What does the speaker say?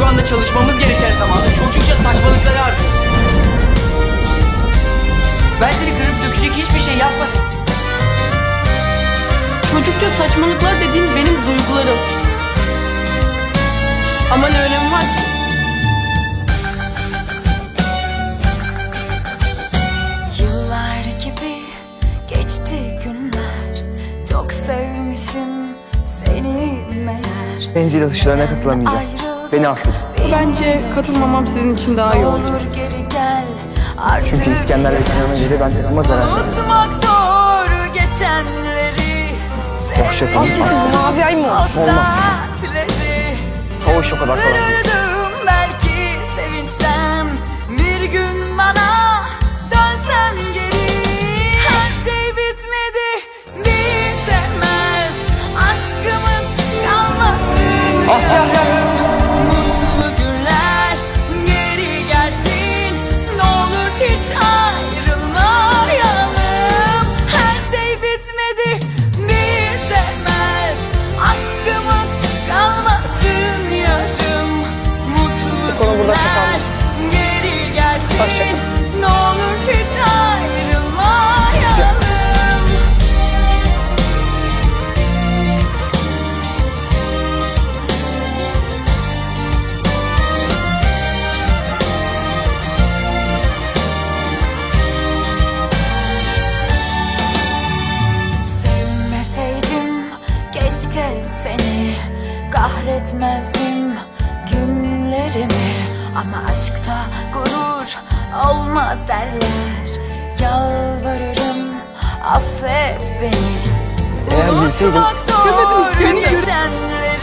şu anda çalışmamız gereken zamanda çocukça saçmalıkları harcıyoruz. Ben seni kırıp dökecek hiçbir şey yapmadım. Çocukça saçmalıklar dediğin benim duygularım. Ama ne önemi var ki? Yıllar gibi geçti günler Çok sevmişim seni meğer Menzil atışlarına katılamayacağım. Ayrıldık Beni affedin. Bence katılmamam sizin için daha iyi olacak. Olur geri gel artık Çünkü İskender ve Sinan'ın yeri ben takıma zarar. Unutmak zor geçenleri Hoşça kalın. Aslı mavi ay mı O Olmaz. iş o kadar kolay değil. Seni kahretmezdim günlerimi. Ama aşkta gurur olmaz derler. Yalvarırım affet beni. Eğer bilseydim- Unutmak zor geçenleri